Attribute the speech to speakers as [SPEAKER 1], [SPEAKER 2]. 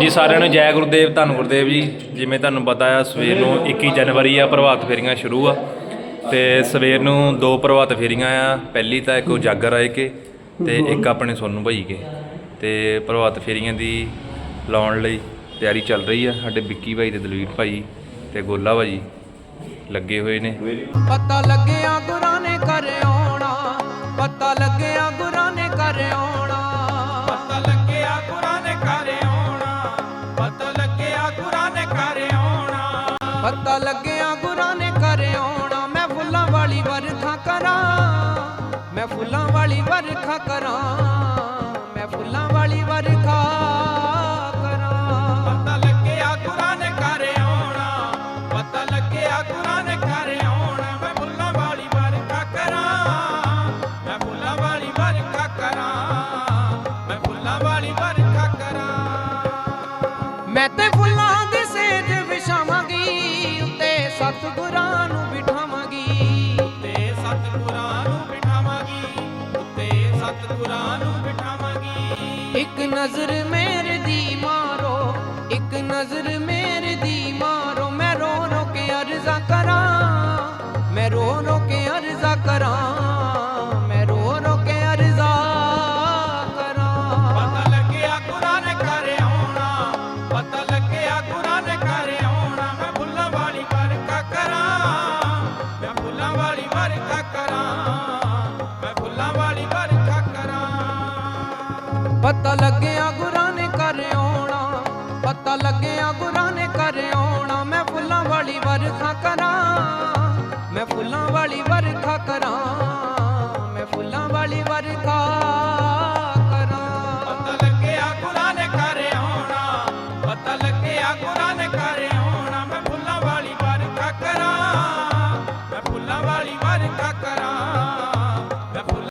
[SPEAKER 1] ਜੀ, ਸਾਰਿਆਂ ਨੂੰ ਜੈ ਗੁਰਦੇਵ, ਧੰਨ ਗੁਰਦੇਵ ਜੀ। ਜਿਵੇਂ ਤੁਹਾਨੂੰ ਪਤਾ ਆ, ਸਵੇਰ ਨੂੰ 21 ਜਨਵਰੀ ਆ, ਪ੍ਰਭਾਤ ਫੇਰੀਆਂ ਸ਼ੁਰੂ ਆ। ਤੇ ਸਵੇਰ ਨੂੰ ਦੋ ਪ੍ਰਭਾਤ ਫੇਰੀਆਂ ਆ। ਪਹਿਲੀ ਤਾਂ ਇੱਕ ਉਜਾਗਰ ਆਏ ਕੇ ਤੇ ਇੱਕ ਆਪਣੇ ਸੋਨੂੰ ਭਾਈ ਕੇ ਤੇ ਪ੍ਰਭਾਤ ਫੇਰੀਆਂ ਦੀ ਲਾਉਣ ਲਈ ਤਿਆਰੀ ਚੱਲ ਰਹੀ ਆ। ਸਾਡੇ ਵਿੱਕੀ ਭਾਈ ਤੇ ਦਲਵੀਰ ਭਾਈ ਤੇ ਗੋਲਾ ਭਾਈ ਲੱਗੇ ਹੋਏ ਨੇ।
[SPEAKER 2] ਪਤਾ ਲੱਗਿਆ ਗੁਰਾਂ ਨੇ ਕਰ ਆਉਣਾ। ਪਤਾ ਲੱਗਿਆ
[SPEAKER 3] ਪਤਾ ਲੱਗਿਆ ਗੁਰਾਂ ਨੇ
[SPEAKER 2] ਕਰ ਆਉਣਾ। ਮੈਂ ਫੁੱਲਾਂ ਵਾਲੀ ਵਰਖਾ ਕਰਾਂ ਮੈਂ ਫੁੱਲਾਂ ਵਾਲੀ ਵਰਖਾ ਕਰਾਂ ਮੈਂ ਫੁੱਲਾਂ ਵਾਲੀ ਵਰਖਾ ਕਰਾਂ।
[SPEAKER 3] ਪਤਾ ਲੱਗਿਆ ਗੁਰਾਂ ਨੇ ਘਰ ਆਉਣਾ। ਪਤਾ ਲੱਗਿਆ ਗੁਰਾਂ ਨੇ ਘਰ ਆਉਣਾ। ਮੈਂ ਫੁੱਲਾਂ ਵਾਲੀ
[SPEAKER 2] ਸਤਿਗੁਰਾਂ ਨੂੰ ਬਿਠਾਵਾਂਗੀ।
[SPEAKER 3] ਤੇ ਸਤਿਗੁਰਾਂ ਨੂੰ ਬਿਠਾਵਾਂਗੀ। ਸਤਿਗੁਰਾਂ ਨੂੰ ਬਿਠਾਵਾਂਗੀ।
[SPEAKER 2] ਇੱਕ ਨਜ਼ਰ ਮੇਰੇ ਦੀ ਮਾਰੋ ਇੱਕ ਨਜ਼ਰ ਮੇਰੇ ਦੀ ਮਾਰੋ। ਪਾਣੀ ਵਰਖਾ ਕਰਾਂ
[SPEAKER 3] ਪਤਾ ਲੱਗਿਆ ਗੁਰਾਂ ਨੇ ਕਰ ਆਉਣਾ। ਪਤਾ ਲੱਗਿਆ ਗੁਰਾਂ ਨੇ ਕਰ ਆਉਣਾ। ਮੈਂ ਫੁੱਲਾਂ ਵਾਲੀ ਵਰਖਾ ਕਰਾਂ। ਮੈਂ ਫੁੱਲਾਂ ਵਾਲੀ ਵਰਖਾ ਕਰਾਂ। ਮੈਂ ਫੁੱਲਾਂ ਵਾਲੀ ਵਰਖਾ
[SPEAKER 2] ਵਾਲੀ ਵਰਖਾ ਕਰਾਂ। ਮੈਂ ਫੁੱਲਾਂ ਵਾਲੀ ਵਰਖਾ